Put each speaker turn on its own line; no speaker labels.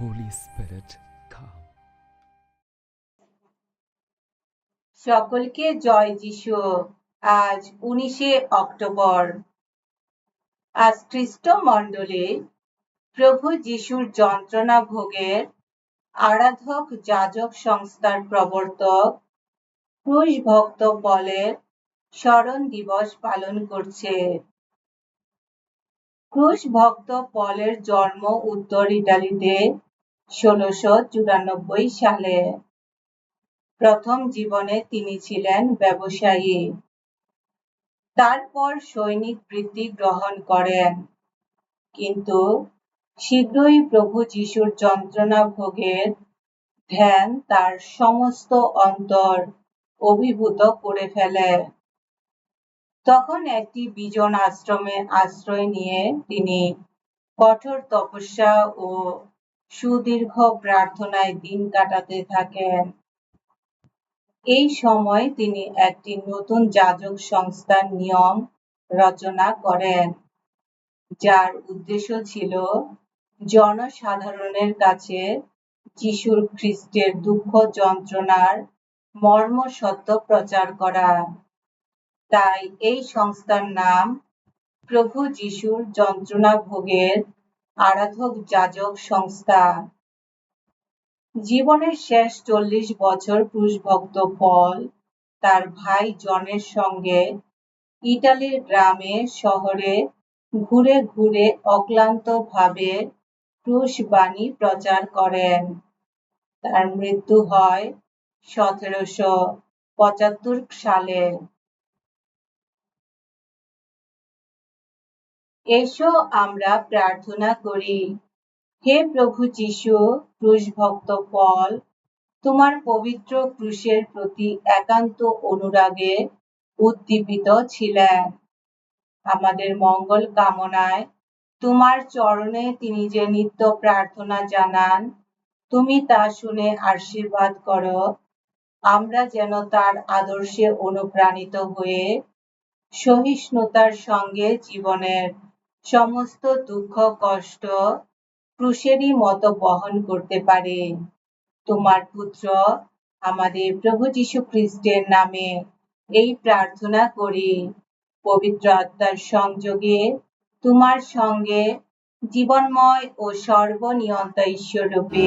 Holy Spirit, come.
সকলকে জয় যিশু। আজ উনিশে অক্টোবর। আজ খ্রিস্ট মণ্ডলে প্রভু যিশুর যন্ত্রণা ভোগের আরাধক যাজক সংস্থার প্রবর্তক ক্রুশ ভক্ত পলের স্মরণ দিবস পালন করছে। ক্রুশ ভক্ত পলের জন্ম উত্তর ইটালিতে ষোলশো চুরানব্বই সালে প্রথম জীবনে তিনি ছিলেন ব্যবসায়ী। তারপর সৈনিক বৃত্তি গ্রহণ করেন। কিন্তু শীঘ্রই প্রভু যিশুর যন্ত্রণা ভোগের ধ্যান তার সমস্ত অন্তর অভিভূত করে ফেলে। তখন একটি বিজন আশ্রমে আশ্রয় নিয়ে তিনি কঠোর তপস্যা ও সুদীর্ঘ প্রার্থনায় দিন কাটাতে থাকেন। এই সময় তিনি একটি নতুন যাজক সংস্থার নিয়ম রচনা করেন, যার উদ্দেশ্য ছিল জনসাধারণের কাছে যিশুর খ্রিস্টের দুঃখ যন্ত্রণার মর্ম সত্য প্রচার করা। তাই এই সংস্থার নাম প্রভু যিশুর যন্ত্রণা ভোগের আরাধক যাজক সংস্থা। জীবনের শেষ চল্লিশ বছর ক্রুশভক্ত পল তার ভাই জনের সঙ্গে ইটালির গ্রামে, শহরে ঘুরে ঘুরে অক্লান্ত ভাবে ক্রুশ বাণী প্রচার করেন। তার মৃত্যু হয় সতেরোশো পঁচাত্তর সালে। এসো আমরা প্রার্থনা করি। হে প্রভু যিশু, ক্রুশ ভক্ত পল, তোমার পবিত্র ক্রুশের প্রতি একান্ত অনুরাগে উদ্দীপিত ছিলেন আমাদের মঙ্গল কামনায় তোমার চরণে তিনি যে নিত্য প্রার্থনা জানান, তুমি তা শুনে আশীর্বাদ করো। আমরা যেন তার আদর্শে অনুপ্রাণিত হয়ে সহিষ্ণুতার সঙ্গে জীবনের সমস্ত দুঃখ, কষ্ট ক্রুশেরই মতো বহন করতে পারে। তোমার পুত্র আমাদের প্রভু যীশু খ্রিস্টের নামে এই প্রার্থনা করি। পবিত্র আত্মার সংযোগে তোমার সঙ্গে জীবনময় ও সর্বনিয়ন্তা ঈশ্বর রূপে।